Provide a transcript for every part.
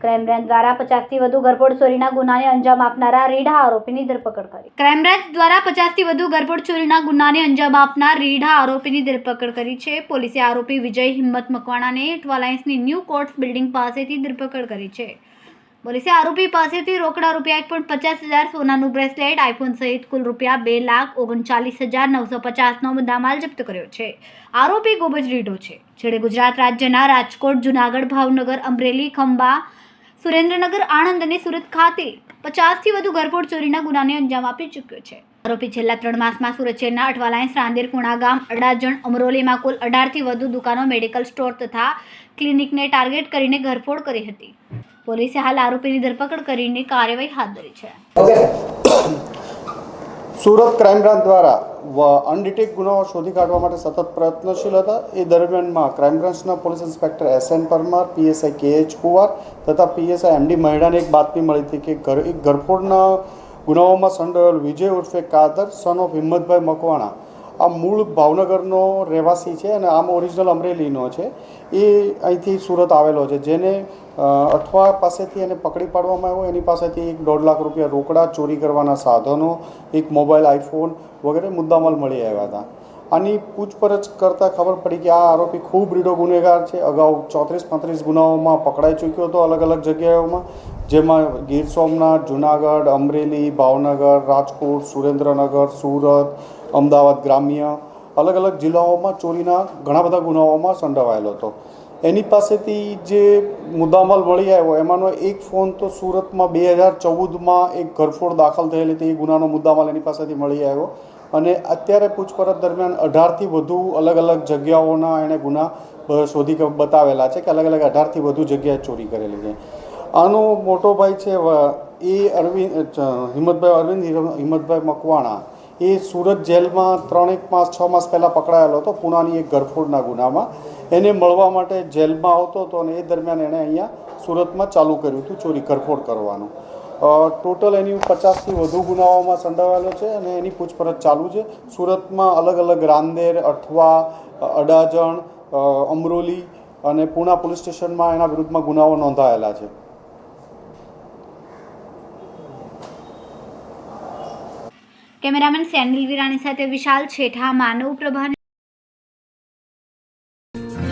Crime branch દ્વારા પચાસથી વધુ ગરફોડ ચોરીના ગુનાને અંજામ આપનારા રીઢા આરોપીની ધરપકડ કરી. ક્રાઇમ બ્રાન્ચ દ્વારા પચાસથી વધુ ગરફોડ ચોરીના ગુનાને અંજામ આપનાર રીઢા આરોપીની ધરપકડ કરી છે. પોલીસે આરોપી વિજય હિંમત મકવાણાને ટ્વાલાયન્સની ન્યૂ કોર્ટ્સ બિલ્ડિંગ પાસેથી ધરપકડ કરી છે. પોલીસે આરોપી પાસેથી રોકડા રૂપિયા એક પોઈન્ટ પચાસ હજાર સોનાનું બ્રેસલેટ, આઈફોન સહિત કુલ રૂપિયા બે લાખ ઓગણચાલીસ હજાર નવસો પચાસનો મુદ્દામાલ જપ્ત કર્યો છે. આરોપી ખૂબ જ રીઢો છે. જેણે ગુજરાત રાજ્યના રાજકોટ, જુનાગઢ, ભાવનગર, અમરેલી, ખંભા, સુરેન્દ્રનગર, આણંદ અને સુરત ખાતે પચાસથી વધુ ઘરફોડ ચોરીના ગુનાને અંજામ આપી ચૂક્યો છે. આરોપી છેલ્લા ત્રણ માસમાં સુરત શહેરના અઠવાલાઇન્સ રાંદેર કુણા ગામ, અડાજણ, અમરોલીમાં કુલ અઢારથી વધુ દુકાનો, મેડિકલ સ્ટોર તથા ક્લિનિકને ટાર્ગેટ કરીને ઘરફોડ કરી હતી. પોલીસે હાલ આરોપીની ધરપકડ કરીને કાર્યવાહી હાથ ધરી છે. સુરત ક્રાઇમ બ્રાન્ચ દ્વારા અનડિટેક ગુનાઓ શોધી કાઢવા માટે સતત પ્રયત્નશીલ હતા. એ દરમિયાનમાં ક્રાઇમ બ્રાન્ચના police inspector S N Parmar PSI K H Kuvar તથા પીએસઆઈ એમડી મહેડાને એક બાતમી મળી હતી કે ઘર, એક ગરફોડના ગુનાઓમાં સંડોવાયેલ વિજય ઉર્ફે કાદર સન ઓફ હિંમતભાઈ મકવાણા આ મૂળ ભાવનગરનો રહેવાસી છે અને આમ ઓરિજિનલ અમરેલીનો છે. એ અહીંથી સુરત આવેલો છે. જેને અઠવા પાસેથી એને પકડી પાડવામાં આવ્યો. એની પાસેથી એક દોઢ લાખ રૂપિયા રોકડા, ચોરી કરવાના સાધનો, એક મોબાઈલ આઈફોન વગેરે મુદ્દામાલ મળી આવ્યા હતા. આની પૂછપરછ કરતાં ખબર પડી કે આ આરોપી ખૂબ રીડો ગુનેગાર છે. અગાઉ ચોત્રીસ પાંત્રીસ ગુનાઓમાં પકડાઈ ચૂક્યો હતો અલગ અલગ જગ્યાઓમાં, જેમાં ગીર સોમનાથ, જુનાગઢ, અમરેલી, ભાવનગર, રાજકોટ, સુરેન્દ્રનગર, સુરત, અમદાવાદ ગ્રામ્ય, અલગ અલગ જિલ્લાઓમાં ચોરીના ઘણા બધા ગુનાઓમાં સંડોવાયેલો હતો. એની પાસેથી જે મુદ્દામાલ મળી આવ્યો, એમાંનો એક ફોન તો સુરતમાં બે હજાર ચૌદમાં એક ઘરફોડ દાખલ થયેલી હતી. એ ગુનાનો મુદ્દામાલ એની પાસેથી મળી આવ્યો. અને અત્યારે પૂછપરછ દરમિયાન અઢારથી વધુ અલગ અલગ જગ્યાઓના એણે ગુના શોધી બતાવેલા છે કે અલગ અલગ અઢારથી વધુ જગ્યાએ ચોરી કરેલી છે. આનો મોટો ભાઈ છે એ અરવિંદ હિંમતભાઈ અરવિંદ હિંમતભાઈ મકવાણા. એ સુરત જેલમાં ત્રણેક માસ, છ માસ પહેલાં પકડાયેલો હતો, પુનાની એક ગરફોડના ગુનામાં. એને મળવા માટે જેલમાં આવતો હતો અને એ દરમિયાન એણે અહીંયા સુરતમાં ચાલુ કર્યું હતું ચોરી ગરફોડ કરવાનું. ટોટલ એની પચાસથી વધુ ગુનાઓમાં સંડોવાયેલો છે અને એની પૂછપરછ ચાલુ છે. સુરતમાં અલગ અલગ રાંદેર અઠવા અડાજણ અમરોલી અને પૂના પોલીસ સ્ટેશનમાં એના વિરુદ્ધમાં ગુનાઓ નોંધાયેલા છે. કેમેરામેન સેનિલ વિરાણી સાથે વિશાલ છેઠા માનવ પ્રભા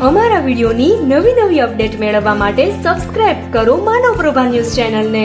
અમારા વિડિયોની નવી નવી અપડેટ મેળવવા માટે સબસ્ક્રાઇબ કરો માનવ પ્રભા ન્યૂઝ ચેનલને.